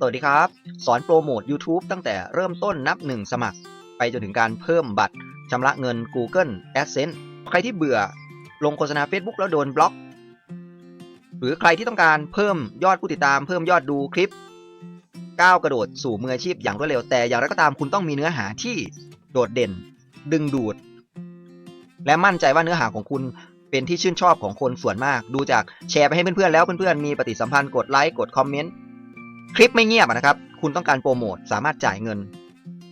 สวัสดีครับ สอนโปรโมท YouTube ตั้งแต่เริ่มต้นนับหนึ่งสมัคร ไปจนถึงการเพิ่มบัตรชำระเงิน Google AdSense ใครที่เบื่อลงโฆษณา Facebook แล้วโดนบล็อก หรือใครที่ต้องการเพิ่มยอดผู้ติดตามเพิ่มยอดดูคลิปก้าวกระโดดสู่มืออาชีพอย่างรวดเร็วแต่อย่างไรก็ตามคุณต้องมีเนื้อหาที่โดดเด่น ดึงดูด และมั่นใจว่าเนื้อหาของคุณเป็นที่ชื่นชอบของคนส่วนมาก ดูจากแชร์ไปให้เพื่อนๆแล้วเพื่อนๆมีปฏิสัมพันธ์กดไลค์กดคอมเมนต์ คลิปไม่เงียบนะครับ คุณต้องการโปรโมทสามารถจ่ายเงิน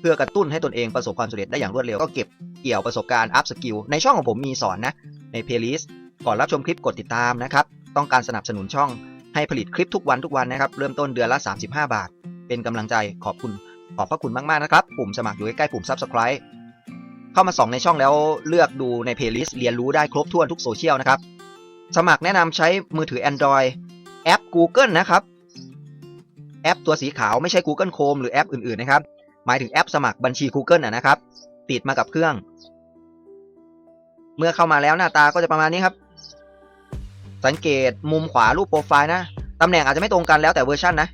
เพื่อกระตุ้นให้ตนเองประสบความสำเร็จได้อย่างรวดเร็วก็เก็บเกี่ยวประสบการณ์อัพสกิลในช่องของผมมีสอนนะ ในเพลย์ลิสต์ก่อนรับชมคลิปกดติดตามนะครับ ต้องการสนับสนุนช่องให้ผลิตคลิปทุกวันทุกวันนะครับ เริ่มต้นเดือนละ 35 บาท เป็นกำลังใจขอบคุณขอบพระคุณมาก ๆ นะครับ ปุ่มสมัครอยู่ใกล้ๆปุ่ม Subscribe เข้ามาส่องในช่องแล้วเลือกดูในเพลย์ลิสต์เรียนรู้ได้ครบถ้วนทุกโซเชียลนะครับ สมัครแนะนำใช้มือถือ Android แอป Google นะครับ แอปตัวสีขาวไม่ใช่ Google Chrome หรือแอปอื่นๆนะครับ หมายถึงแอปสมัครบัญชี Google นะนะครับ ติดมากับเครื่อง เมื่อเข้ามาแล้วหน้าตาก็จะประมาณนี้ครับ สังเกตมุมขวารูปโปรไฟล์นะ ตำแหน่งอาจจะไม่ตรงกันแล้วแต่เวอร์ชันนะ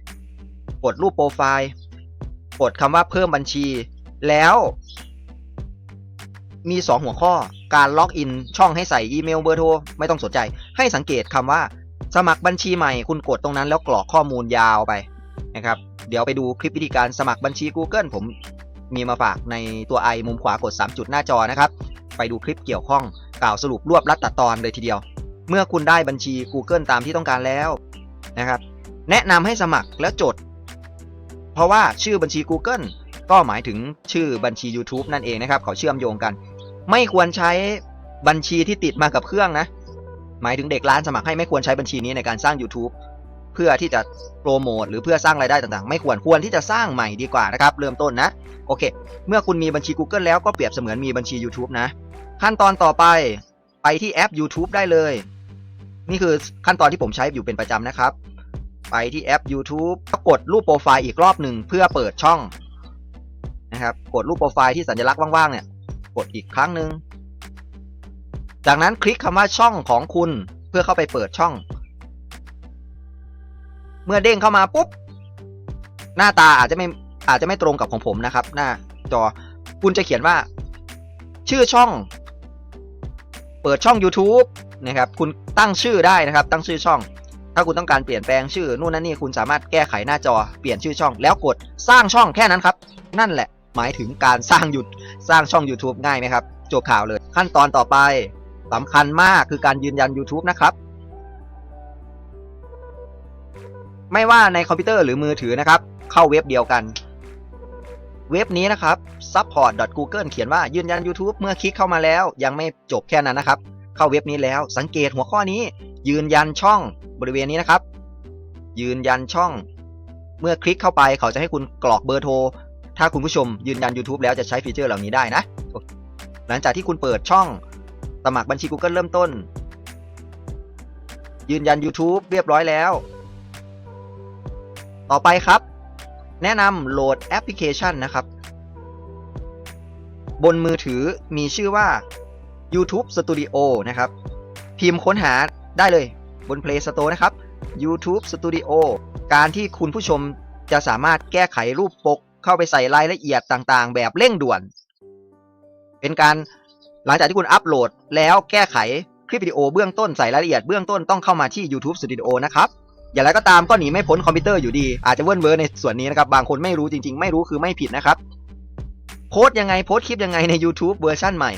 กดรูปโปรไฟล์ กดคำว่าเพิ่มบัญชี แล้ว มี 2 หัวข้อ การล็อกอินช่องให้ใส่อีเมลเบอร์โทรไม่ต้องสนใจ ให้สังเกตคำว่า สมัครบัญชีใหม่คุณกดตรงนั้นแล้วกรอกข้อมูลยาวไป นะครับ เดี๋ยวไปดูคลิปวิธีการสมัครบัญชี Google ผมมีมาฝากในตัวไอมุมขวากด 3 จุดหน้าจอนะครับ ไปดูคลิปเกี่ยวข้องกล่าวสรุปรวบรัดตัดตอนเลยทีเดียว เมื่อคุณได้บัญชี Google ตามที่ต้องการแล้วนะครับ แนะนำให้สมัครแล้วจด เพราะว่าชื่อบัญชี Google ก็หมายถึงชื่อบัญชี YouTube นั่นเองนะครับเขาเชื่อมโยงกัน ไม่ควรใช้บัญชีที่ติดมากับเครื่องนะ หมายถึงเด็กร้านสมัครให้ไม่ควรใช้บัญชีนี้ในการสร้าง YouTube พื่อที่จะโปรโมทหรือเพื่อสร้างรายได้ต่างๆ ไม่ควรควรที่จะสร้างใหม่ดีกว่านะครับ เริ่มต้นนะ โอเค เมื่อคุณมีบัญชี Google แล้วก็เปรียบเสมือนมีบัญชี YouTube นะ ขั้นตอนต่อไปไปที่แอป YouTube ได้เลย นี่คือขั้นตอนที่ผมใช้อยู่เป็นประจำนะครับ ไปที่แอป YouTube กดรูปโปรไฟล์อีกรอบหนึ่งเพื่อเปิดช่องนะครับกดรูปโปรไฟล์ที่สัญลักษณ์ว่างๆเนี่ยกดอีกครั้งหนึ่งจากนั้นคลิกคำว่าช่องของคุณเพื่อเข้าไปเปิดช่อง มื่อเด้งเข้ามาปุ๊บหน้าตาอาจจะไม่อาจจะไม่ตรงกับของผมนะครับ หน้าจอคุณจะเขียนว่า ชื่อช่อง เปิดช่อง YouTube นะครับ คุณตั้งชื่อได้นะครับ ตั้งชื่อช่อง ถ้าคุณต้องการเปลี่ยนแปลงชื่อนู่นนั่นนี่คุณสามารถแก้ไขหน้าจอเปลี่ยนชื่อช่อง แล้วกดสร้างช่องแค่นั้นครับ นั่นแหละ หมายถึงการสร้างหยุดสร้างช่อง YouTube ง่ายไหมครับจบข่าวเลย ขั้นตอนต่อไปสำคัญมากคือการยืนยัน YouTube นะครับ ไม่ว่าในคอมพิวเตอร์หรือมือถือนะครับ เข้าเว็บเดียวกัน เว็บนี้นะครับ support.google เขียนว่ายืนยัน YouTube เมื่อคลิกเข้ามาแล้ว ยังไม่จบแค่นั้นนะครับ เข้าเว็บนี้แล้วสังเกตหัวข้อนี้ ยืนยันช่องบริเวณนี้นะครับ ยืนยันช่อง เมื่อคลิกเข้าไปเขาจะให้คุณกรอกเบอร์โทร ถ้าคุณผู้ชมยืนยัน YouTube แล้วจะใช้ฟีเจอร์เหล่านี้ได้นะ หลังจากที่คุณเปิดช่อง สมัครบัญชี Google เริ่มต้น ยืนยัน YouTube เรียบร้อยแล้ว ต่อไปครับ แนะนำโหลดแอปพลิเคชันนะครับ บนมือถือมีชื่อว่า YouTube Studio นะครับ พิมพ์ค้นหาได้เลยบน Play Store นะครับ YouTube Studio การที่คุณผู้ชมจะสามารถแก้ไขรูปปก เข้าไปใส่รายละเอียดต่างๆ แบบเร่งด่วน เป็นการหลังจากที่คุณอัปโหลดแล้วแก้ไขคลิปวิดีโอเบื้องต้นใส่รายละเอียดเบื้องต้นต้องเข้ามาที่ YouTube Studio นะครับ อย่างไรก็ตามก็หนีไม่พ้นคอมพิวเตอร์อยู่ดี อาจจะเวิร์นเวอร์ในส่วนนี้นะครับ บางคนไม่รู้จริงๆ ไม่รู้คือไม่ผิดนะครับ โพสต์ยังไงโพสต์คลิปยังไงใน YouTube เวอร์ชั่นใหม่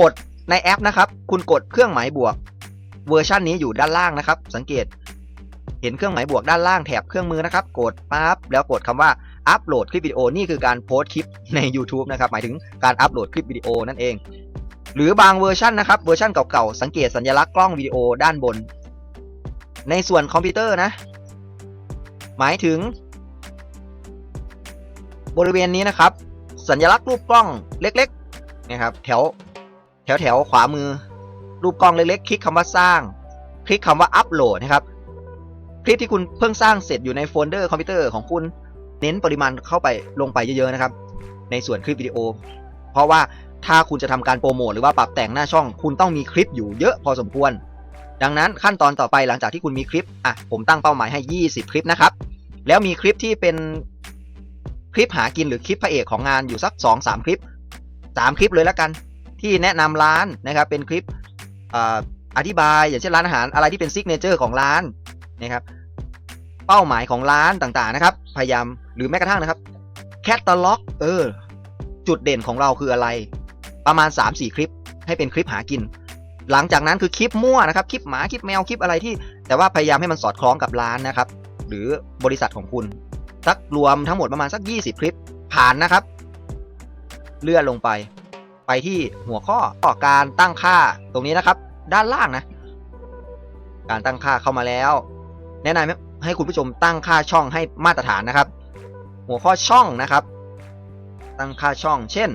กดในแอปนะครับ คุณกดเครื่องหมายบวก เวอร์ชันนี้อยู่ด้านล่างนะครับ สังเกต เห็นเครื่องหมายบวกด้านล่างแถบเครื่องมือนะครับ กดปั๊บแล้วกดคำว่าอัปโหลดคลิปวิดีโอนี่คือการโพสต์คลิปใน YouTube นะครับหมายถึงการอัปโหลดคลิปวิดีโอนั่นเอง หรือบางเวอร์ชันนะครับเวอร์ชันเก่าๆสังเกตสัญลักษณ์กล้องวิดีโอด้านบน ในส่วนคอมพิวเตอร์นะ หมายถึง บริเวณนี้นะครับ สัญลักษณ์รูปกล้องเล็กๆนะครับแถวแถวแถวขวามือ รูปกล้องเล็กๆ คลิกคำว่าสร้าง คลิกคำว่าอัปโหลดนะครับ คลิปที่คุณเพิ่งสร้างเสร็จอยู่ในโฟลเดอร์คอมพิวเตอร์ของคุณเน้นปริมาณเข้าไปลงไปเยอะๆนะครับ ในส่วนคลิปวิดีโอ เพราะว่าถ้าคุณจะทำการโปรโมทหรือว่าปรับแต่งหน้าช่อง คุณต้องมีคลิปอยู่เยอะพอสมควร ดังนั้นขั้นตอนต่อไปหลังจากที่คุณมีคลิปอะผมตั้งเป้าหมายให้ 20 คลิปนะครับ แล้วมีคลิปที่เป็นคลิปหากินหรือคลิปพระเอกของงานอยู่สัก 2-3 คลิป 3 คลิปเลยแล้วกัน ที่แนะนำร้านนะครับเป็นคลิปออธิบาย อย่างเช่นร้านอาหารอะไรที่เป็นซิกเนเจอร์ของร้านนะครับเป้าหมายของร้านต่างๆนะครับ พยายามหรือแม้กระทั่งนะครับแคตตาล็อกเออจุดเด่นของเราคืออะไร ประมาณ 3-4 คลิปให้เป็นคลิปหากิน หลังจากนั้นคือคลิปมั่วนะครับคลิปหมาคลิปแมวคลิปอะไรที่ แต่ว่าพยายามให้มันสอดคล้องกับร้านนะครับ หรือบริษัทของคุณสักรวมทั้งหมดประมาณสัก 20 คลิปผ่านนะครับ เลื่อนลงไป ไปที่หัวข้อการตั้งค่าตรงนี้นะครับ ด้านล่างนะ การตั้งค่าเข้ามาแล้ว แนะนำให้คุณผู้ชมตั้งค่าช่องให้มาตรฐานนะครับ หัวข้อช่องนะครับ ตั้งค่าช่อง เช่น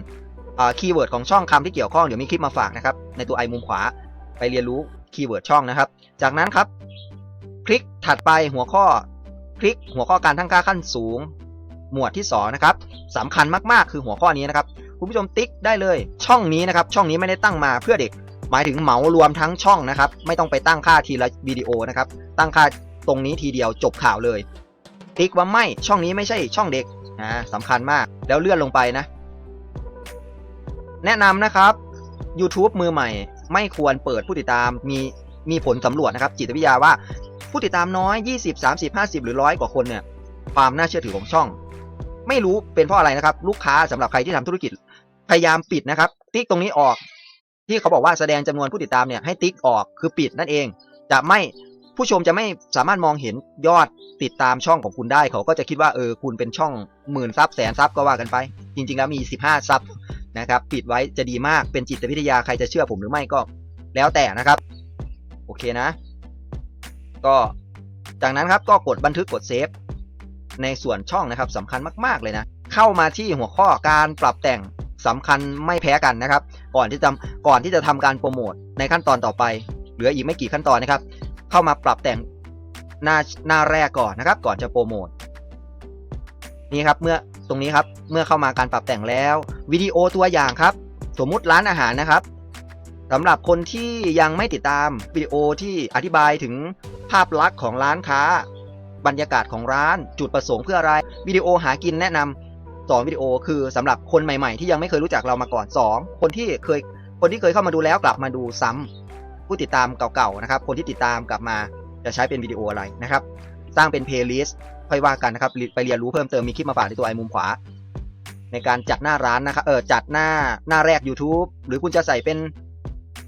คีย์เวิร์ดของช่องคำที่เกี่ยวข้องเดี๋ยวมีคลิปมาฝากนะครับ ในตัวไอมุมขวา ไปเรียนรู้คีย์เวิร์ดช่องนะครับ จากนั้นครับ คลิกถัดไปหัวข้อ คลิกหัวข้อการตั้งค่าขั้นสูง หมวดที่2นะครับสำคัญมากๆ คือหัวข้อนี้นะครับคุณผู้ชมติ๊กได้เลยช่องนี้นะครับ ช่องนี้ไม่ได้ตั้งมาเพื่อเด็ก หมายถึงเหมารวมทั้งช่องนะครับ ไม่ต้องไปตั้งค่าทีละวิดีโอนะครับ ตั้งค่าตรงนี้ทีเดียวจบข่าวเลย ติ๊กว่าไม่ช่องนี้ไม่ใช่ช่องเด็กนะสำคัญมากแล้วเลื่อนลงไปนะ แนะนำนะครับ YouTube มือใหม่ ไม่ควรเปิดผู้ติดตามมีมีผลสำรวจนะครับ จิตวิทยาว่าผู้ติดตามน้อย 20 30 50 หรือร้อยกว่าคนเนี่ยความน่าเชื่อถือของช่อง ไม่รู้เป็นเพราะอะไรนะครับ ลูกค้าสำหรับใครที่ทำธุรกิจพยายามปิดนะครับ ติ๊กตรงนี้ออก ที่เขาบอกว่าแสดงจำนวนผู้ติดตามเนี่ยให้ติ๊กออกคือปิดนั่นเอง จะไม่ผู้ชมจะไม่สามารถมองเห็นยอดติดตามช่องของคุณได้ เขาก็จะคิดว่าเออคุณเป็นช่องหมื่นซับแสนซับก็ว่ากันไป จริง ๆ แล้วมี 15ซับ นะครับปิดไว้จะดีมากเป็นจิตวิทยาใครจะเชื่อผมหรือไม่ก็แล้วแต่นะครับ โอเคนะ ก็จากนั้นครับก็กดบันทึกกดเซฟในส่วนช่องนะครับสำคัญมาก ๆ เลยนะ เข้ามาที่หัวข้อการปรับแต่งสำคัญไม่แพ้กันนะครับ ก่อนที่จะก่อนที่จะทำการโปรโมทในขั้นตอนต่อไป เหลืออีกไม่กี่ขั้นตอนนะครับ เข้ามาปรับแต่งหน้าหน้าแรกก่อนนะครับ ก่อนจะโปรโมทนี่ครับเมื่อ รงนี้ครับ เมื่อเข้ามาการปรับแต่งแล้ววิดีโอตัวอย่างครับ สมมุติร้านอาหารนะครับสำหรับคนที่ยังไม่ติดตามวิดีโอที่อธิบายถึงภาพลักษณ์ของร้านค้า บรรยากาศของร้าน จุดประสงค์เพื่ออะไรวิดีโอหากินแนะนำสองวิดีโอคือสำหรับคนใหม่ๆ ที่ยังไม่เคยรู้จักเรามาก่อนสองคนที่เคยคนที่เคยเข้ามาดูแล้วกลับมาดูซ้ำผู้ติดตามเก่าๆนะครับ คนที่ติดตามกลับมาจะใช้เป็นวิดีโออะไรนะครับ สร้างเป็นเพลย์ลิสต์ ค่อยว่ากันนะครับไปเรียนรู้เพิ่มเติมมีคลิปมาฝากในตัวไอมุมขวา ในการจัดหน้าร้านนะครับเออจัดหน้าหน้าแรก YouTube หรือคุณจะใส่เป็น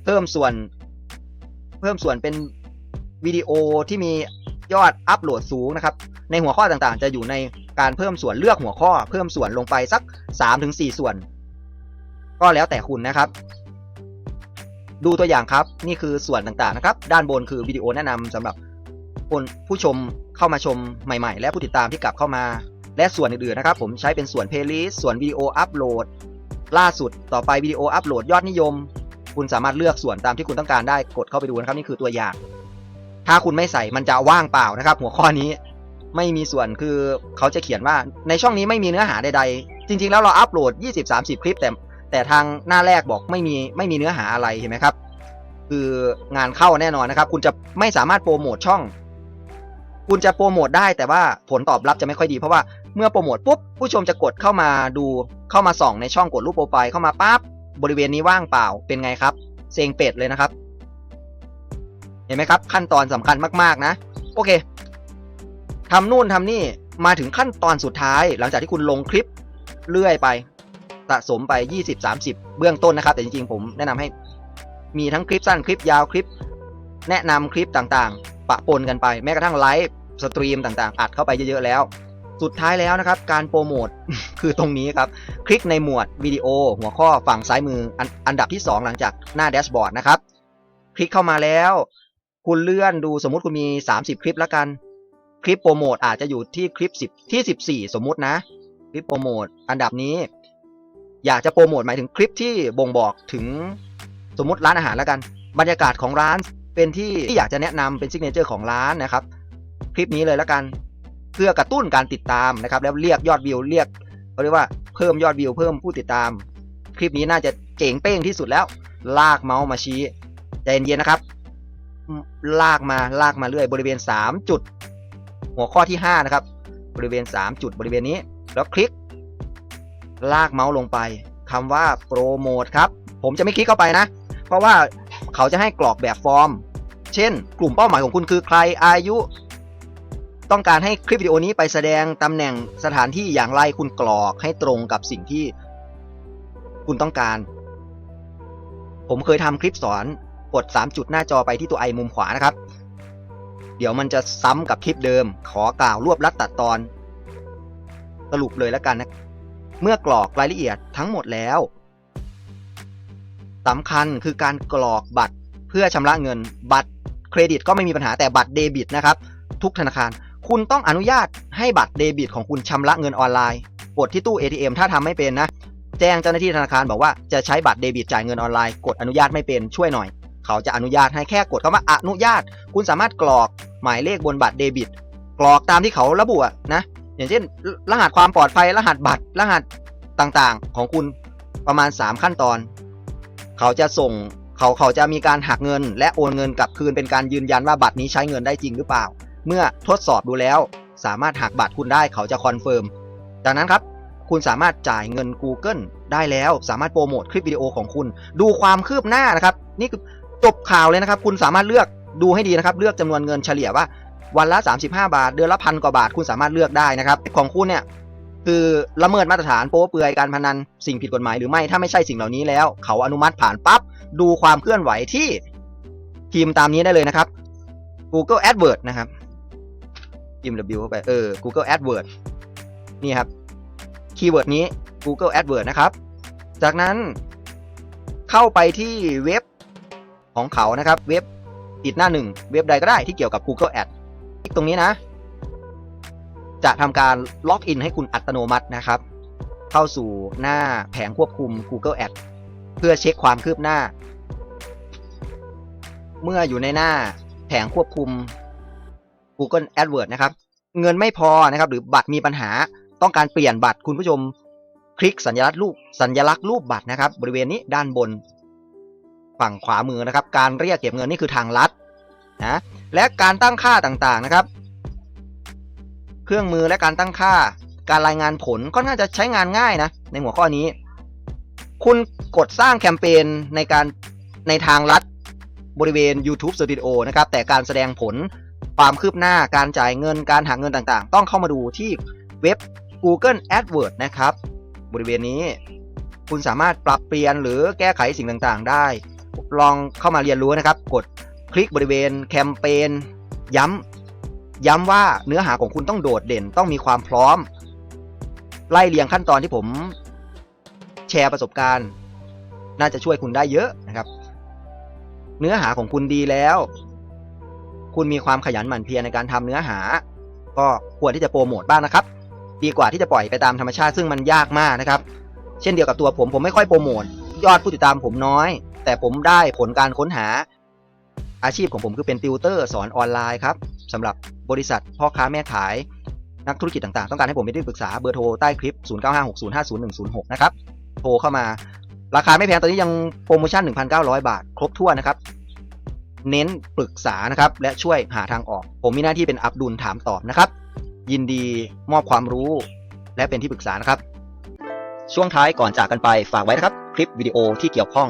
เพิ่มส่วน เพิ่มส่วนเป็นวิดีโอที่มียอดอัปโหลดสูงนะครับ ในหัวข้อต่างๆ จะอยู่ในการเพิ่มส่วนเลือกหัวข้อ เพิ่มส่วนลงไปสัก 3-4 ส่วน ก็แล้วแต่คุณนะครับ ดูตัวอย่างครับ นี่คือส่วนต่างๆนะครับ ด้านบนคือวิดีโอแนะนำสำหรับคนผู้ชม เข้ามาชมใหม่ๆ และผู้ติดตามที่กลับเข้ามา และส่วนอื่นๆนะครับผมใช้เป็นส่วนเพลย์ลิสต์ส่วนวิดีโออัปโหลดล่าสุดต่อไปวิดีโออัปโหลดยอดนิยม คุณสามารถเลือกส่วนตามที่คุณต้องการได้กดเข้าไปดูนะครับนี่คือตัวอย่าง ถ้าคุณไม่ใส่มันจะว่างเปล่านะครับ หัวข้อนี้ไม่มีส่วนคือเขาจะเขียนว่าในช่องนี้ไม่มีเนื้อหาใดๆ จริง ๆ แล้วเราอัปโหลด 20-30 คลิปแต่แต่ทางหน้าแรกบอกไม่มีไม่มีเนื้อหาอะไรเห็นไหมครับ คืองานเข้าแน่นอนนะครับ คุณจะไม่สามารถโปรโมทช่อง คุณจะโปรโมทได้แต่ว่าผลตอบรับจะไม่ค่อยดีเพราะว่าเมื่อโปรโมทปุ๊บผู้ชมจะกดเข้ามาดูเข้ามาส่องในช่องกดรูปโปรไฟล์เข้ามาปั๊บบริเวณนี้ว่างเปล่าเป็นไงครับเซงเป็ดเลยนะครับ เห็นไหมครับ ขั้นตอนสำคัญมากๆนะ โอเคทำนู่นทำนี่มาถึงขั้นตอนสุดท้าย หลังจากที่คุณลงคลิปเรื่อยไปสะสมไป 20-30 เบื้องต้นนะครับ แต่จริงๆ ผมแนะนำให้มีทั้งคลิปสั้นคลิปยาวคลิป แนะนำคลิปต่างๆ ปะปนกันไป แม้กระทั่งไลฟ์สตรีมต่างๆ อัดเข้าไปเยอะๆแล้ว สุดท้ายแล้วนะครับ การโปรโมทคือตรงนี้ครับ คลิกในหมวดวิดีโอ หัวข้อฝั่งซ้ายมืออันอันดับที่ 2 หลังจากหน้าแดชบอร์ดนะครับ คลิกเข้ามาแล้ว คุณเลื่อนดูสมมุติคุณมี 30 คลิปแล้วกัน คลิปโปรโมทอาจจะอยู่ที่คลิป 10 ที่ 14 สมมุตินะ คลิปโปรโมทอันดับนี้ อยากจะโปรโมทหมายถึงคลิปที่บ่งบอกถึงสมมติร้านอาหารแล้วกัน บรรยากาศของร้าน เป็นที่ที่อยากจะแนะนำเป็นซิกเนเจอร์ของร้านนะครับ คลิปนี้เลยแล้วกันเพื่อกระตุ้นการติดตามนะครับ แล้วเรียกยอดวิวเรียกเขาเรียกว่าเพิ่มยอดวิวเพิ่มผู้ติดตาม คลิปนี้น่าจะเจ๋งเป้งที่สุดแล้ว ลากเมาส์มาชี้ใจเย็นๆนะครับ ลากมาลากมาเรื่อยบริเวณ 3 จุด หัวข้อที่ 5 นะครับ บริเวณ 3 จุดบริเวณนี้ แล้วคลิก ลากเมาส์ลงไปคำว่าโปรโมทครับ ผมจะไม่คลิกเข้าไปนะ เพราะว่า เขาจะให้กรอกแบบฟอร์ม เช่น กลุ่มเป้าหมายของคุณคือใครอายุ ต้องการให้คลิปวิดีโอนี้ไปแสดงตำแหน่งสถานที่อย่างไรคุณกรอกให้ตรงกับสิ่งที่คุณต้องการ ผมเคยทำคลิปสอนกด 3 จุดหน้าจอไปที่ตัวไอมุมขวานะครับ เดี๋ยวมันจะซ้ำกับคลิปเดิม ขอกล่าวรวบลัดตัดตอน สรุปเลยแล้วกันนะ เมื่อกรอกรายละเอียดทั้งหมดแล้ว สำคัญคือการกรอกบัตรเพื่อชำระเงินบัตรเครดิตก็ไม่มีปัญหาแต่บัตรเดบิตนะครับ ทุกธนาคาร คุณต้องอนุญาตให้บัตรเดบิต ของคุณชำระเงินออนไลน์ กดที่ตู้ ATM ถ้าทำไม่เป็นนะ แจ้งเจ้าหน้าที่ธนาคารบอกว่าจะใช้บัตรเดบิตจ่ายเงินออนไลน์ กดอนุญาตไม่เป็นช่วยหน่อย เขาจะอนุญาตให้แค่กดคำว่าอนุญาต คุณสามารถกรอกหมายเลขบนบัตรเดบิต กรอกตามที่เขาระบุนะ อย่างเช่น รหัสความปลอดภัยรหัสบัตรรหัสต่างๆ ของคุณประมาณ 3 ขั้นตอน เขาจะส่งเขาเขาจะมีการหักเงิน และโอนเงินกลับคืนเป็นการยืนยันว่าบัตรนี้ใช้เงินได้จริงหรือเปล่า เมื่อทดสอบดูแล้ว สามารถหักบัตรคุณได้เขาจะคอนเฟิร์มจากนั้นครับ คุณสามารถจ่ายเงิน Google ได้แล้วสามารถโปรโมทคลิปวิดีโอของคุณ ดูความคืบหน้านะครับ นี่คือจบข่าวเลยนะครับ คุณสามารถเลือกดูให้ดีนะครับ เลือกจำนวนเงินเฉลี่ยว่าวันละ 35 บาท เดือนละพันกว่าบาท คุณสามารถเลือกได้นะครับ ของคุณเนี่ย คือละเมิดมาตรฐานโป๊เปลือยการพนันสิ่งผิดกฎหมายหรือไม่ถ้าไม่ใช่สิ่งเหล่านี้แล้ว เขาอนุมัติผ่านปั๊บดูความเคลื่อนไหวที่พิมพ์ตามนี้ได้เลยนะครับ Google AdWords นะครับพิมพ์ W เข้าไปเออ Google AdWords นี่ครับคีย์เวิร์ดนี้ Google AdWords นะครับ จากนั้นเข้าไปที่เว็บของเขานะครับ เว็บติดหน้าหนึ่งเว็บใดก็ได้ที่เกี่ยวกับ Google Ad คลิกตรงนี้นะ จะทำการล็อกอินให้คุณอัตโนมัตินะครับ เข้าสู่หน้าแผงควบคุม Google Ad เพื่อเช็คความคืบหน้า เมื่ออยู่ในหน้าแผงควบคุม Google AdWords นะครับ เงินไม่พอนะครับ หรือบัตรมีปัญหาต้องการเปลี่ยนบัตรคุณผู้ชม คลิกสัญลักษณ์รูปสัญลักษณ์รูปบัตรนะครับ บริเวณนี้ด้านบน ฝั่งขวามือนะครับ การเรียกเก็บเงินนี่คือทางลัดนะและการตั้งค่าต่างๆนะครับ เครื่องมือและการตั้งค่า การรายงานผลก็น่าจะใช้งานง่ายนะ ในหัวข้อนี้ คุณกดสร้างแคมเปญในการในทางลัดบริเวณ YouTube Studio นะครับ แต่การแสดงผลความคืบหน้าการจ่ายเงินการหักเงินต่างๆ ต้องเข้ามาดูที่เว็บ Google AdWords นะครับ บริเวณนี้ คุณสามารถปรับเปลี่ยนหรือแก้ไขสิ่งต่างๆ ได้ ลองเข้ามาเรียนรู้นะครับ กดคลิกบริเวณแคมเปญย้ำ ย้ำว่าเนื้อหาของคุณต้องโดดเด่นต้องมีความพร้อม ไล่เรียงขั้นตอนที่ผมแชร์ประสบการณ์ น่าจะช่วยคุณได้เยอะนะครับ เนื้อหาของคุณดีแล้ว คุณมีความขยันหมั่นเพียรในการทำเนื้อหา ก็ควรที่จะโปรโมทบ้างนะครับ ดีกว่าที่จะปล่อยไปตามธรรมชาติซึ่งมันยากมากนะครับ เช่นเดียวกับตัวผมผมไม่ค่อยโปรโมทยอดผู้ติดตามผมน้อย แต่ผมได้ผลการค้นหา อาชีพของผมคือเป็นติวเตอร์สอนออนไลน์ครับสำหรับบริษัทพ่อค้าแม่ขายนักธุรกิจต่างๆ ต้องการให้ผมเป็นที่ปรึกษาเบอร์โทรใต้คลิป 0956050106 นะครับ โทรเข้ามา ราคาไม่แพง ตอนนี้ยังโปรโมชั่น 1,900 บาท ครบถ้วนนะครับ เน้นปรึกษานะครับ และช่วยหาทางออก ผมมีหน้าที่เป็นอับดุลถามตอบนะครับ ยินดีมอบความรู้ และเป็นที่ปรึกษานะครับ ช่วงท้ายก่อนจากกันไปฝากไว้นะครับ คลิปวิดีโอที่เกี่ยวข้อง